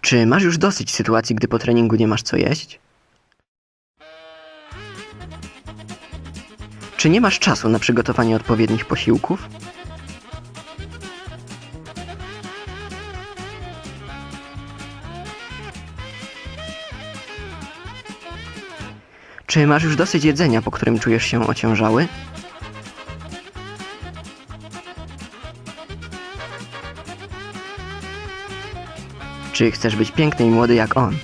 Czy masz już dosyć sytuacji, gdy po treningu nie masz co jeść? Czy nie masz czasu na przygotowanie odpowiednich posiłków? Czy masz już dosyć jedzenia, po którym czujesz się ociężały? Czy chcesz być piękny i młody jak on?